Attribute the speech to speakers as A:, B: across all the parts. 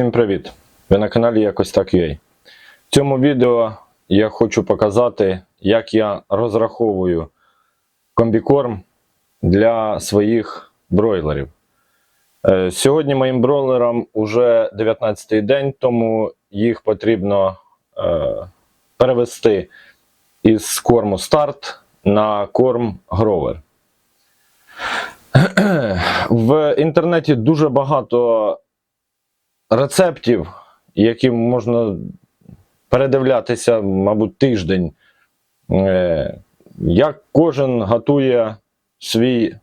A: Всім привіт! Ви на каналі Якось так UA. В цьому відео я хочу показати, як я розраховую комбікорм для своїх бройлерів. Е, Сьогодні моїм бройлерам уже 19-й день, тому їх потрібно е, перевести із корму старт на корм гровер. В інтернеті дуже багато рецептів, які можна передивлятися, мабуть, тиждень. Е, Як кожен готує свій е,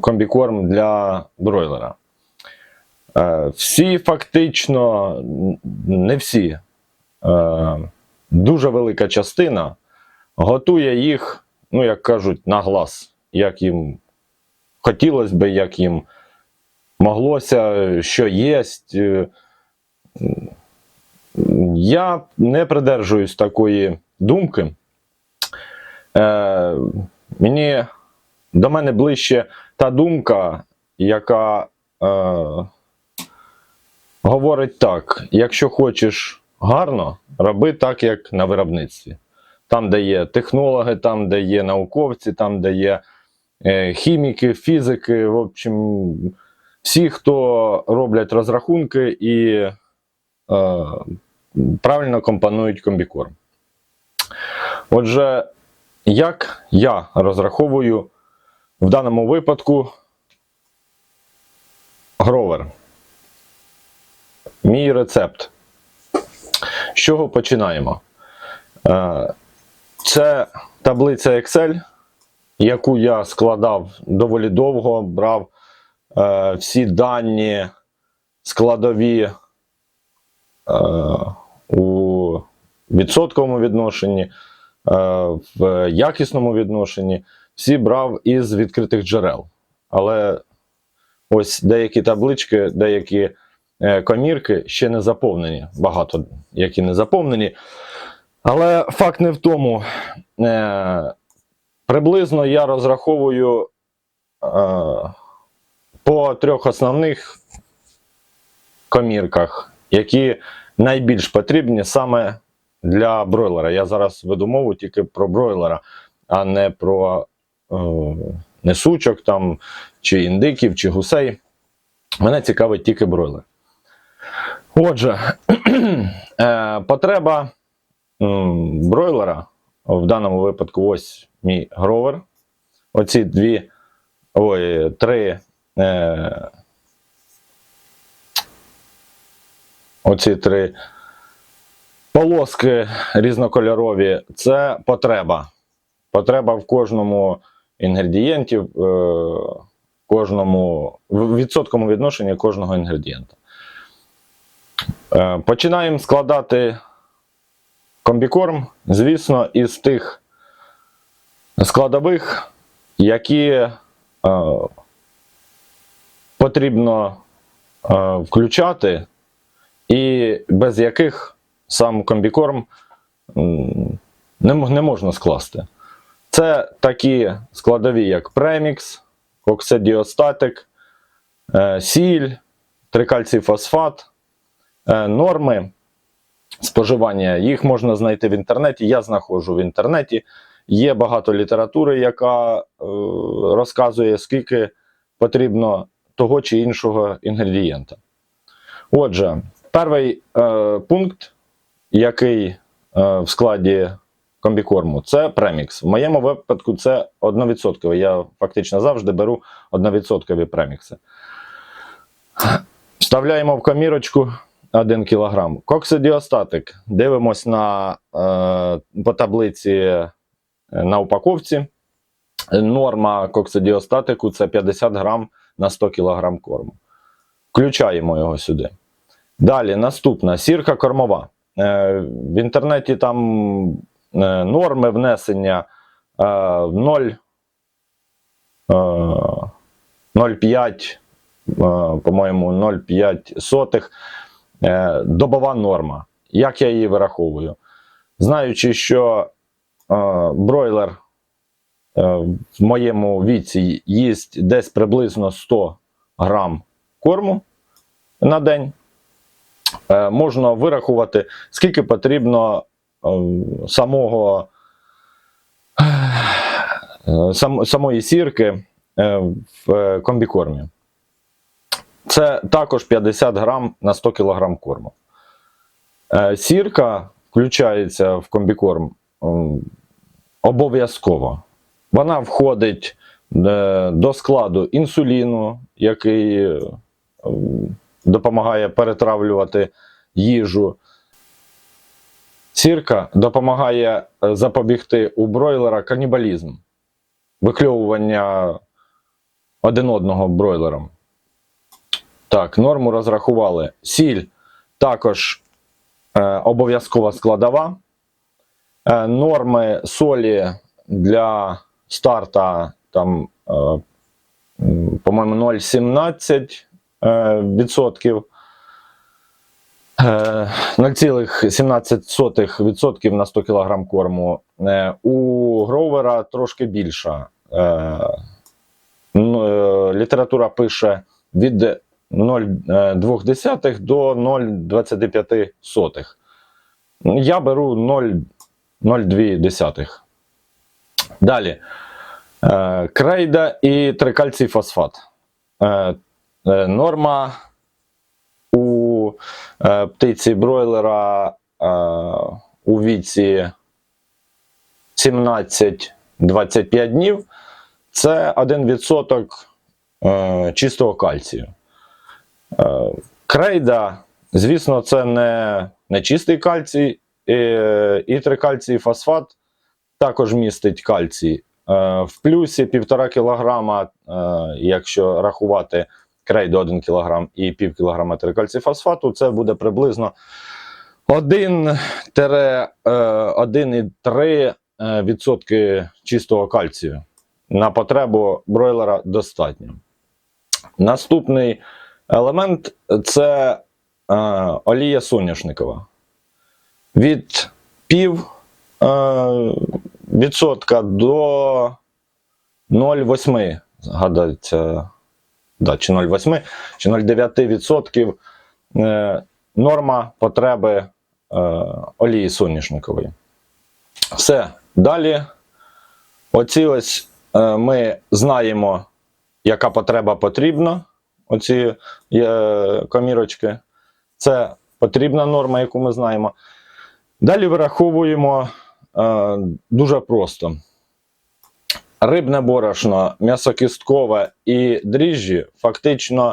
A: комбікорм для бройлера. Е, Всі фактично, не всі, дуже велика частина готує їх, ну, як кажуть, на глаз, як їм хотілося би, як їм моглося, що є. Я не придержуюсь такої думки. Е, мені до мене ближче та думка, яка е, говорить так: якщо хочеш гарно, роби так, як на виробництві. Там, де є технологи, там, де є науковці, там, де є е, хіміки, фізики, в общем, всі, хто роблять розрахунки і е, правильно компонують комбікорм. Отже, як я розраховую в даному випадку гровер? Мій рецепт. З чого починаємо? Е, Це таблиця Excel, яку я складав доволі довго, брав е, всі дані складові е, у відсотковому відношенні, е, в якісному відношенні, всі брав із відкритих джерел. Але ось деякі таблички, деякі комірки ще не заповнені. Багато які не заповнені. Але факт не в тому. Приблизно я розраховую. По трьох основних комірках, які найбільш потрібні саме для бройлера. Я зараз веду мову тільки про бройлера, а не про е, несучок там, чи індиків, чи гусей. Мене цікавить тільки бройлер. Отже, е, потреба бройлера в даному випадку ось мій гровер. Оці дві, ой, три Е, оці три полоски різнокольорові це потреба. Потреба в кожному інгредієнті, е, кожному, в відсотковому відношенні кожного інгредієнта. Е, починаємо складати комбікорм, звісно, із тих складових, які. Потрібно е, включати, і без яких сам комбікорм не, не можна скласти. Це такі складові, як премікс, коксидіостатик, е, сіль, трикальцій фосфат, е, норми споживання. Їх можна знайти в інтернеті. Я знаходжу в інтернеті. Є багато літератури, яка е, розказує, скільки потрібно того чи іншого інгредієнта. Отже, перший е, пункт, який е, в складі комбікорму, це премікс. В моєму випадку це 1%. Я фактично завжди беру 1% премікси. Вставляємо в комірочку 1 кг. Коксидіостатик. Дивимось на, е, по таблиці е, на упаковці. Норма коксидіостатику це 50 грам на 100 кг корму. Включаємо його сюди. Далі наступна сірка кормова. Е, в інтернеті там е, норми внесення е, 0, е, 0,5, е, по-моєму, 0,5 сотих. Е, добова норма. Як я її вираховую? Знаючи, що е, бройлер в моєму віці їсть десь приблизно 100 грам корму на день. е, можна вирахувати, скільки потрібно е, самого, е, сам, самої сірки е, в е, комбікормі. Це також 50 грам на 100 кг корму. Е, Сірка включається в комбікорм обов'язково. Вона входить е, до складу інсуліну, який е, допомагає перетравлювати їжу. Сірка допомагає е, запобігти у бройлера канібалізм, викльовування один одного бройлером. Так, норму розрахували. Сіль також е, обов'язкова складова. Е, норми солі для старта там, е, по-моєму, 0,17 е, відсотків. Е, 0,17 відсотків на 100 кг корму. Е, У гровера трошки більша. Е, ну, е, Література пише від 0,2 до 0,25. Я беру 0,02. Далі. Е, Крейда і трикальцій фосфат. Е, е, Норма у птиці бройлера у віці 17-25 днів це 1% е, чистого кальцію. Крейда, звісно, це не, не чистий кальцій, і, і трикальцій фосфат також містить кальцій. Е, В плюсі 1,5 кг, е, якщо рахувати крейду 1 кг і пів кілограма трикальцій фосфату, це буде приблизно 1-1,3% е, чистого кальцію. На потребу бройлера достатньо. Наступний елемент це олія соняшникова. Від пів відсотка до 0,8, згадається, да, чи 0,8, чи 0,9 відсотків е, норма потреби е, олії соняшникової. Все. Далі, оці ось е, ми знаємо, яка потреба потрібна. Оці комірочки. Це потрібна норма, яку ми знаємо. Далі вираховуємо е, дуже просто. Рибне борошно, м'ясокісткове і дріжджі фактично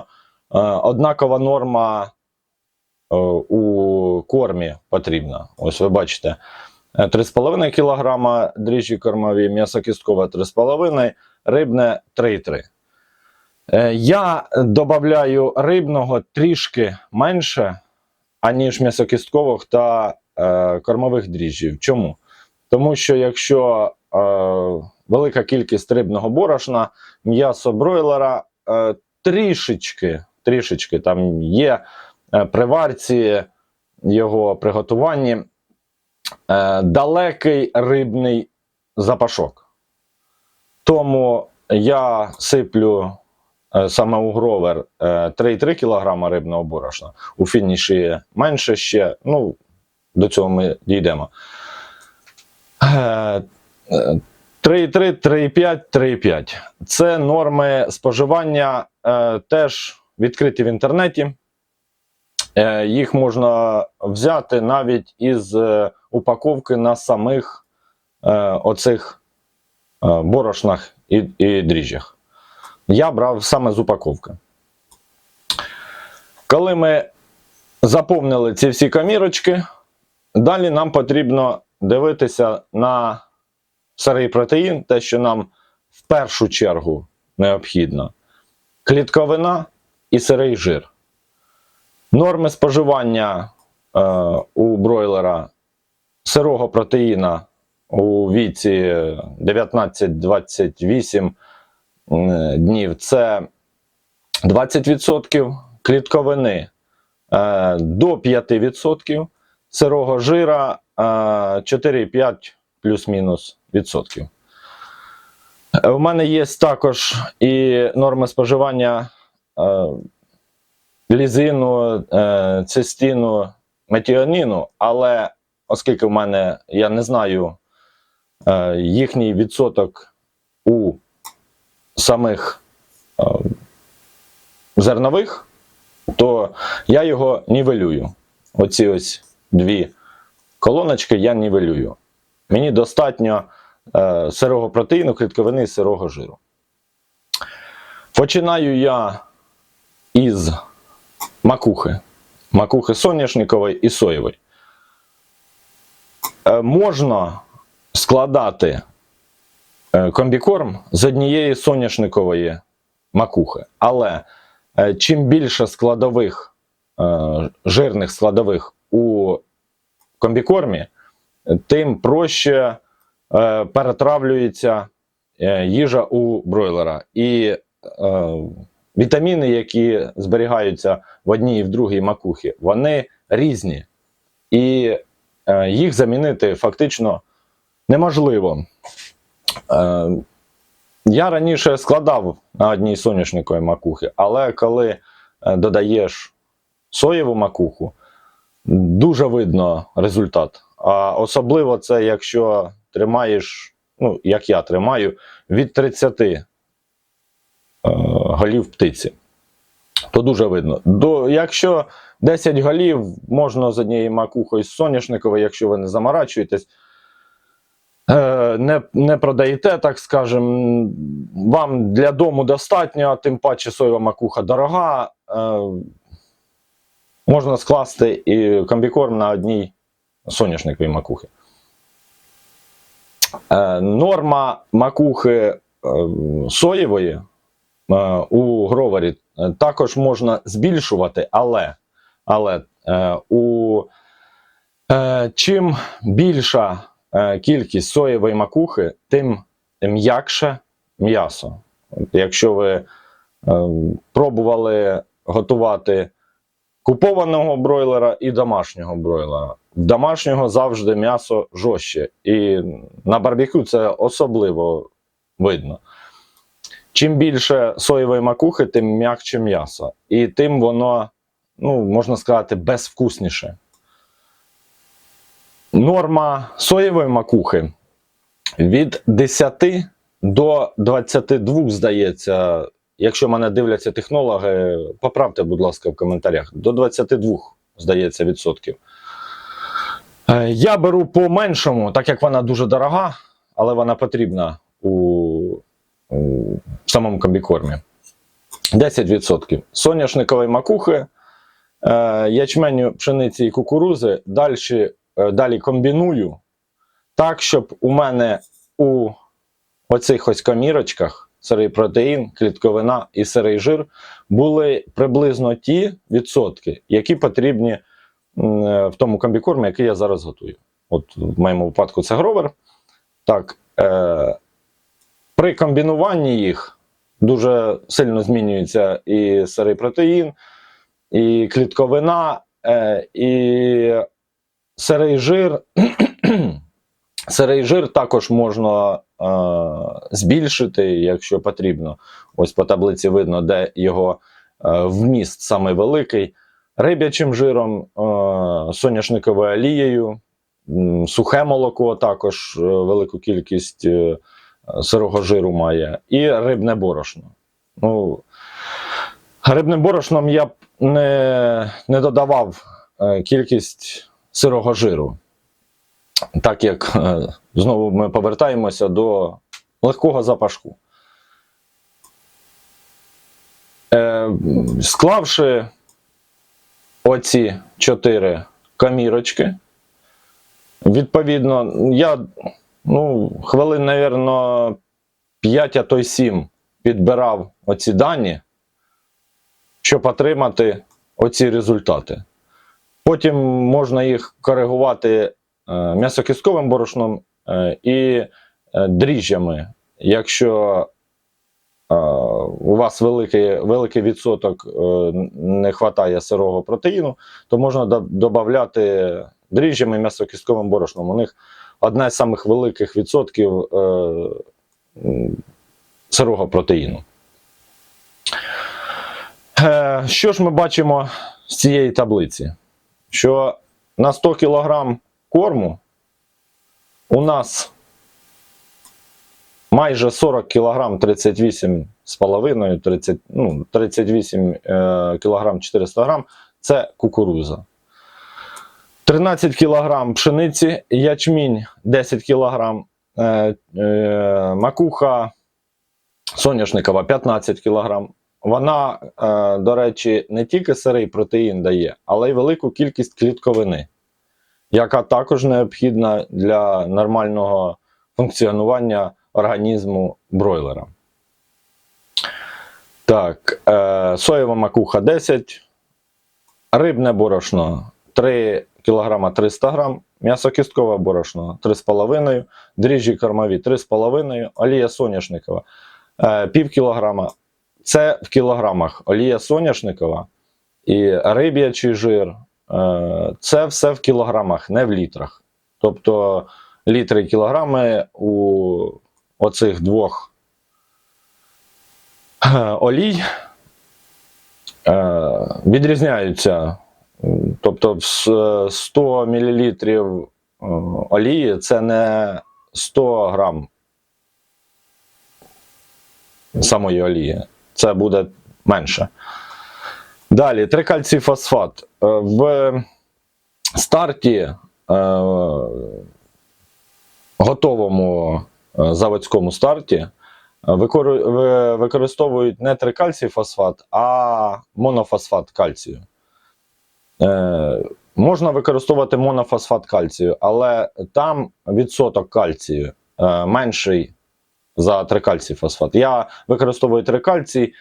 A: е, однакова норма е, у кормі потрібна. Ось ви бачите. е, 3,5 кг дріжджі кормові, м'ясокісткове 3,5, рибне 3,3. Е, Я додаю рибного трішки менше, аніж м'ясокісткових та е, кормових дріжджів. Чому? Тому що якщо е, велика кількість рибного борошна, м'ясо бройлера е, трішечки, трішечки там є е, при варці його приготуванні е, далекий рибний запашок. Тому я сиплю е, саме у гровер е, 3,3 кг рибного борошна. У фініші менше ще. Ну, до цього ми дійдемо. Е, е, 3,3, 3,5, 3,5. Це норми споживання е, теж відкриті в інтернеті. Е, їх можна взяти навіть із е, упаковки на самих е, оцих е, борошнах і, і дріжджах. Я брав саме з упаковки. Коли ми заповнили ці всі камірочки, далі нам потрібно дивитися на сирий протеїн, те, що нам в першу чергу необхідно. Клітковина і сирий жир. Норми споживання е, у бройлера сирого протеїна у віці 19-28 е, днів це 20% клітковини е, до 5%, сирого жира 4,5 плюс-мінус відсотків. У мене є також і норми споживання е, лізину, е, цистину, метіоніну, але оскільки в мене я не знаю е, їхній відсоток у самих зернових, то я його нівелюю. Оці ось дві колоночки я нівелюю. Мені достатньо е, сирого протеїну, клітковини і сирого жиру. Починаю я із макухи. Макухи соняшникової і соєвої. Е, можна складати е, комбікорм з однієї соняшникової макухи. Але е, чим більше складових, е, жирних складових у комбікормі, тим проще е, перетравлюється е, їжа у бройлера. І е, вітаміни, які зберігаються в одній і в другій макухі, вони різні. І е, їх замінити фактично неможливо. Е, я раніше складав на одній соняшниковій макухи, але коли е, додаєш соєву макуху, дуже видно результат. А особливо це, якщо тримаєш, ну, як я тримаю, від 30 е, голів птиці. То дуже видно. До, якщо 10 голів, можна з однією макухою з соняшникової, якщо ви не заморачуєтесь, е, не, не продаєте, так скажем, вам для дому достатньо, тим паче соєва макуха дорога. Е, можна скласти і комбікорм на одній соняшниковій макухи. Е, норма макухи е, соєвої е, у гровері е, також можна збільшувати, але, але у, чим більша кількість соєвої макухи, тим м'якше м'ясо. Якщо ви пробували готувати купованого бройлера і домашнього бройлера. Домашнього завжди м'ясо жорстче. І на барбекю це особливо видно. Чим більше соєвої макухи, тим м'якче м'ясо. І тим воно, ну, можна сказати, безвкусніше. Норма соєвої макухи від 10 до 22, здається, Якщо мене дивляться технологи, поправте, будь ласка, в коментарях. До 22, здається, відсотків. Е, Я беру по меншому, так як вона дуже дорога, але вона потрібна у, у самому комбікормі. 10%. Соняшникової макухи, е, ячменю, пшениці і кукурузи. Далі, е, далі комбіную так, щоб у мене у оцих ось комірочках сирий протеїн, клітковина і сирий жир були приблизно ті відсотки, які потрібні е, в тому комбікормі, який я зараз готую. От в моєму випадку це гровер. Так, е, при комбінуванні їх дуже сильно змінюється і сирий протеїн, і клітковина, е, і сирий жир. Сирий жир також можна збільшити, якщо потрібно. Ось по таблиці видно, де його е, вміст саме великий. Риб'ячим жиром, е, соняшниковою олією, сухе молоко також е, велику кількість е, сирого жиру має, і рибне борошно. Ну, рибним борошном я б не, не додавав е, кількість сирого жиру так як е, знову ми повертаємося до легкого запашку. Е, склавши оці чотири камірочки, відповідно, я ну, хвилин, мабуть, 5, а то й 7 підбирав оці дані, щоб отримати оці результати. Потім можна їх коригувати е, м'ясокістковим борошном і е, дріжджами. Якщо е, у вас великий, великий відсоток е, не вистачає сирого протеїну, то можна додати дріжджами м'ясокістковим борошном. У них одне з самих великих відсотків е, сирого протеїну. Е, Що ж ми бачимо з цієї таблиці? Що на 100 кг корму у нас майже 40 кг 38 з половиною, 30, ну, 38 е, кг 400 грам це кукуруза. 13 кг пшениці, ячмінь 10 кг, е, е, макуха соняшникова 15 кг. Вона, е, до речі, не тільки сирий протеїн дає, але й велику кількість клітковини, яка також необхідна для нормального функціонування організму бройлера. Так, е, соєва макуха 10, рибне борошно 3 кг 300 г, м'ясокісткове борошно 3,5 дріжджі кормові 3,5 олія соняшникова е, пів кілограма. Це в кілограмах олія соняшникова і риб'ячий жир. Е, Це все в кілограмах, не в літрах. Тобто літри і кілограми у оцих двох е, олій е, відрізняються. Тобто в 100 мл олії це не 100 грам самої олії. Це буде менше. Далі, трикальцій фосфат. Е, В старті е, готовому е, заводському старті використовують не трикальцій фосфат, а монофосфат кальцію. Можна використовувати монофосфат кальцію, але там відсоток кальцію менший за трикальцій фосфат. Я використовую трикальцій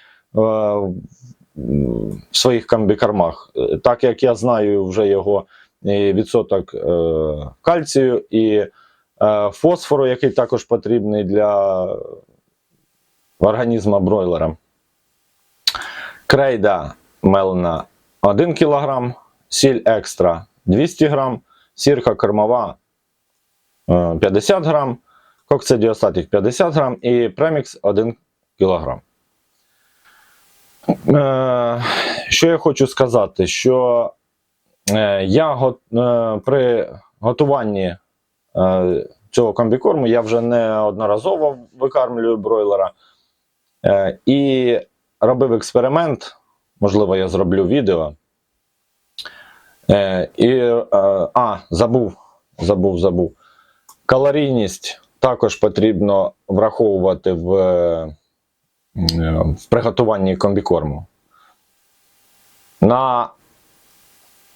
A: в своїх комбікормах, Е, так як я знаю вже його відсоток е, кальцію і е, фосфору, який також потрібний для організму бройлера. Крейда мелена 1 кг, сіль екстра 200 г, сірка кормова е, 50 г, коксидіостатік 50 г і премікс 1 кг. Е, Що я хочу сказати, що е, я е, при готуванні цього комбікорму я вже неодноразово викармлюю бройлера і робив експеримент, можливо, я зроблю відео. І, а, забув, забув, забув. Калорійність також потрібно враховувати в, в приготуванні комбікорму. На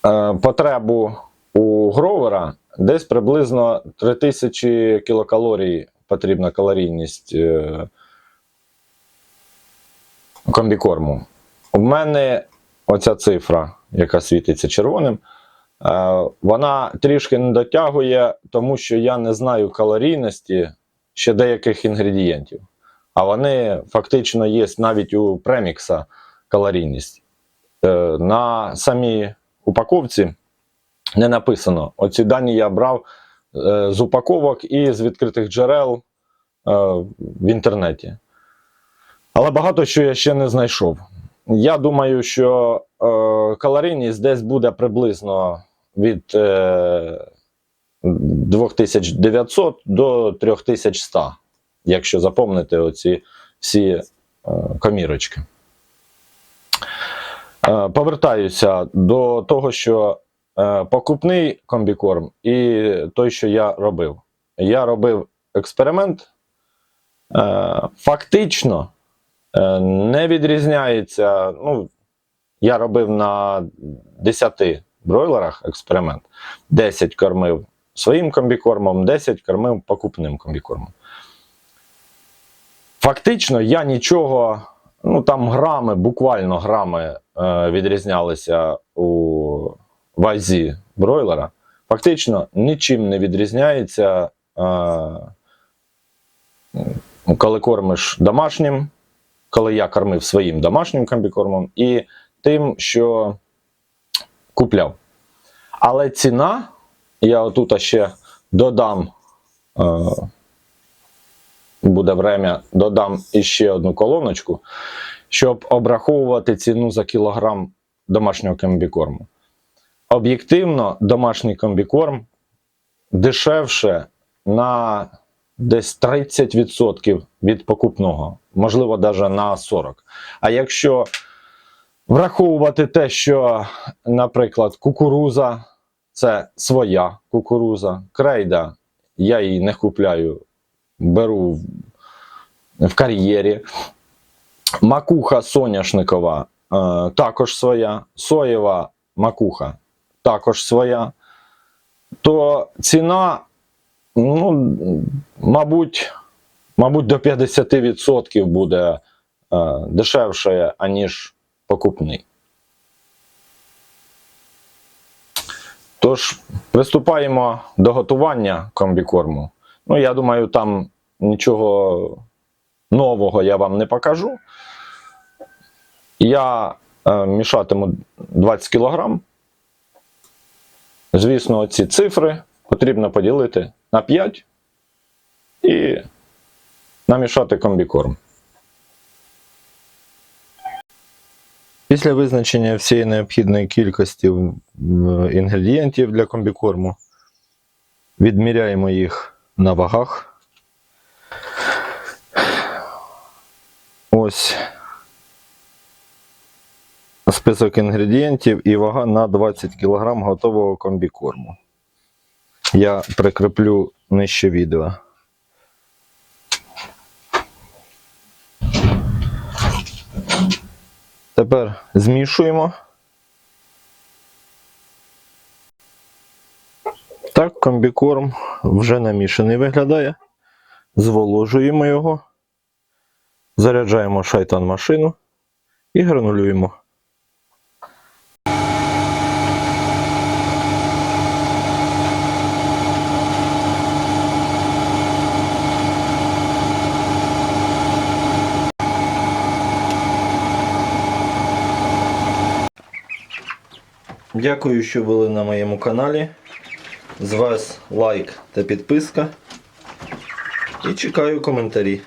A: е, потребу у гровера десь приблизно 3000 кілокалорій потрібна калорійність е, комбікорму. У мене оця цифра, яка світиться червоним, е, вона трішки не дотягує, тому що я не знаю калорійності ще деяких інгредієнтів. А вони фактично є навіть у премікса калорійність. Е, На самій упаковці не написано. Оці дані я брав е, з упаковок і з відкритих джерел е, в інтернеті. Але багато що я ще не знайшов. Я думаю, що калорійність десь буде приблизно від е, 2900 до 3100, якщо запомнити оці всі е, комірочки. Е, Повертаюся до того, що е, покупний комбікорм і той, що я робив. Я робив експеримент. Фактично не відрізняється. Ну, я робив на 10 бройлерах експеримент. 10 кормив своїм комбікормом, 10 кормив покупним комбікормом. Фактично, я нічого, ну там грами, буквально грами е, відрізнялися у вазі бройлера. Фактично нічим не відрізняється, е, коли кормиш домашнім, коли я кормив своїм домашнім комбікормом, і тим, що купляв. Але ціна, я отут ще додам, е, буде время, додам іще одну колоночку, щоб обраховувати ціну за кілограм домашнього комбікорму. Об'єктивно, домашній комбікорм дешевше на десь 30% від покупного, можливо, навіть на 40%. А якщо враховувати те, що, наприклад, кукуруза це своя кукуруза, крейда, я її не купляю, беру в- кар'єрі. Макуха соняшникова е, також своя, соєва макуха також своя, то ціна, ну, мабуть, мабуть, до 50% буде е, дешевше, аніж покупний. Тож, приступаємо до готування комбікорму. Ну, я думаю, там нічого нового я вам не покажу. Я е, мішатиму 20 кг. Звісно, ці цифри потрібно поділити на 5 і намішати комбікорм. Після визначення всієї необхідної кількості інгредієнтів для комбікорму відміряємо їх на вагах. Ось список інгредієнтів і вага на 20 кг готового комбікорму. Я прикріплю нижче відео. Тепер змішуємо. Так, комбікорм вже намішаний виглядає. Зволожуємо його, заряджаємо шайтан машину і гранулюємо. Дякую, що були на моєму каналі. З вас лайк та підписка. І чекаю коментарі.